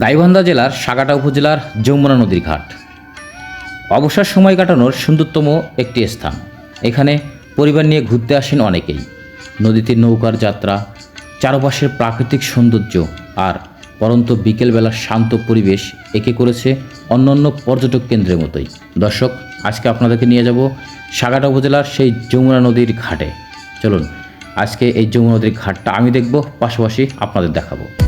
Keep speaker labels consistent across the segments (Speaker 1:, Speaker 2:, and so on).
Speaker 1: গাইবান্ধা জেলার সাগাটা উপজেলার যমুনা নদীর ঘাট। অবসর সময় কাটানোর সুন্দরতম একটি স্থান। এখানে পরিবার নিয়ে ঘুরতে আসেন অনেকেই। নদীতে নৌকার যাত্রা, চারপাশের প্রাকৃতিক সৌন্দর্য আর পরন্ত বিকেলবেলার শান্ত পরিবেশ একে করেছে অন্যান্য পর্যটক কেন্দ্রের মতোই। দর্শক, আজকে আপনাদেরকে নিয়ে যাব সাগাটা উপজেলার সেই যমুনা নদীর ঘাটে। চলুন, আজকে এই যমুনা নদীর ঘাটটা আমি দেখব, পাশাপাশি আপনাদের দেখাবো।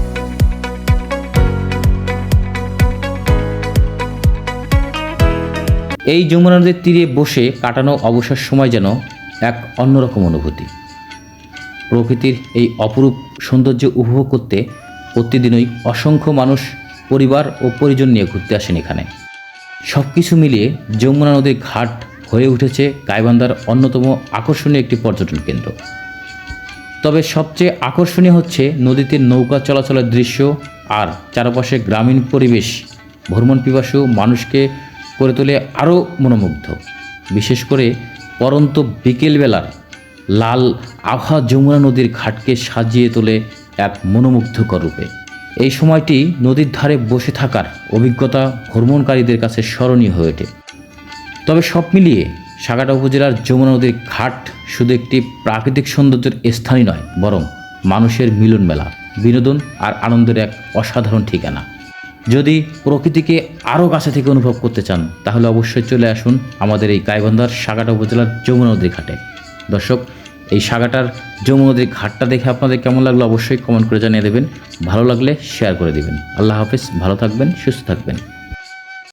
Speaker 1: এই যমুনা নদীর তীরে বসে কাটানো অবসর সময় যেন এক অন্যরকম অনুভূতি। প্রকৃতির এই অপরূপ সৌন্দর্য উপভোগ করতে প্রতিদিনই অসংখ্য মানুষ, পরিবার ও পরিজন নিয়ে ঘুরতে আসেন এখানে। সব কিছু মিলিয়ে যমুনা নদীর ঘাট হয়ে উঠেছে গাইবান্ধার অন্যতম আকর্ষণীয় একটি পর্যটন কেন্দ্র। তবে সবচেয়ে আকর্ষণীয় হচ্ছে নদীতে নৌকা চলাচলের দৃশ্য আর চারপাশে গ্রামীণ পরিবেশ, ভ্রমণ পিপাসু মানুষকে করে তোলে আরও মনোমুগ্ধ। বিশেষ করে পরন্ত বিকেলবেলার লাল আভা যমুনা নদীর ঘাটকে সাজিয়ে তোলে এক মনোমুগ্ধকর রূপে। এই সময়টি নদীর ধারে বসে থাকার অভিজ্ঞতা ভ্রমণকারীদের কাছে স্মরণীয় হয়ে ওঠে। তবে সব মিলিয়ে সাগাটা উপজেলার যমুনা নদীর ঘাট শুধু একটি প্রাকৃতিক সৌন্দর্যের স্থানই নয়, বরং মানুষের মিলন মেলা বিনোদন আর আনন্দের এক অসাধারণ ঠিকানা। যদি প্রকৃতিকে আরও কাছে থেকে অনুভব করতে চান, তাহলে অবশ্যই চলে আসুন আমাদের এই গাইবান্ধার সাগাটা উপজেলার যমুনা নদীর ঘাটে। দর্শক, এই সাগাটার যমুনা নদীর ঘাটটা দেখে আপনাদের কেমন লাগল অবশ্যই কমেন্ট করে জানিয়ে দেবেন। ভালো লাগলে শেয়ার করে দেবেন। আল্লাহ হাফেজ, ভালো থাকবেন, সুস্থ থাকবেন।